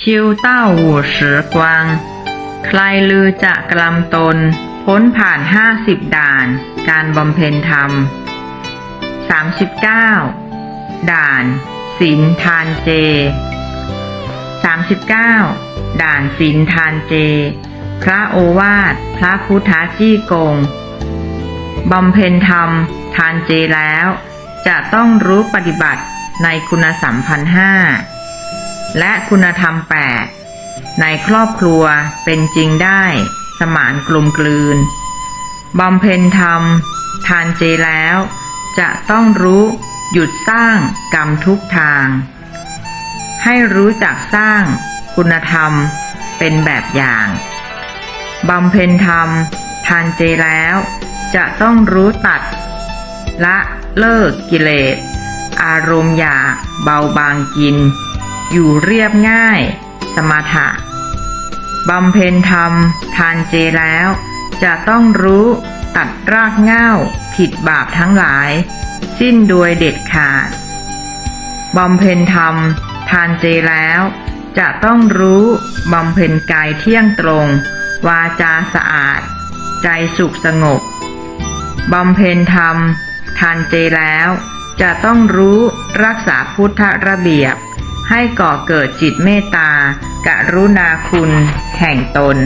ชิวเต้าหูสือกวาง ใครลือจะกลำตน พ้นผ่านห้าสิบด่าน การบำเพ็ญธรรมสามสิบเก้าด่านศีลทานเจสามสิบเก้าด่านศีลทานเจ พระโอวาท พระพุทธจี้กง บำเพ็ญธรรม ทานเจแล้ว จะต้องรู้ปฏิบัติในคุณสัมพันธ์ห้า และคุณธรรมแปดในครอบครัวเป็นจริงได้ สมานกลมกลืนบำเพ็ญธรรม ทานเจแล้ว จะต้องรู้หยุดสร้างกรรมทุกทาง ให้รู้จักสร้างคุณธรรมเป็นแบบอย่างบำเพ็ญธรรม ทานเจแล้ว จะต้องรู้ตัด ละเลิกกิเลส อารมณ์อยากเบาบางกิน อยู่เรียบง่าย สมถะบำเพ็ญธรรม ทานเจแล้ว จะต้องรู้ตัดรากเง้า ผิดบาปทั้งหลาย สิ้นโดยเด็ดขาดบำเพ็ญธรรม ทานเจแล้ว จะต้องรู้บำเพ็ญกายเที่ยงตรง วาจาสะอาด ใจสุขสงบบำเพ็ญธรรม ทานเจแล้ว จะต้องรู้รักษาพุทธระเบียบ ให้ก่อเกิดจิตเมตตากรุณาคุณแห่งตน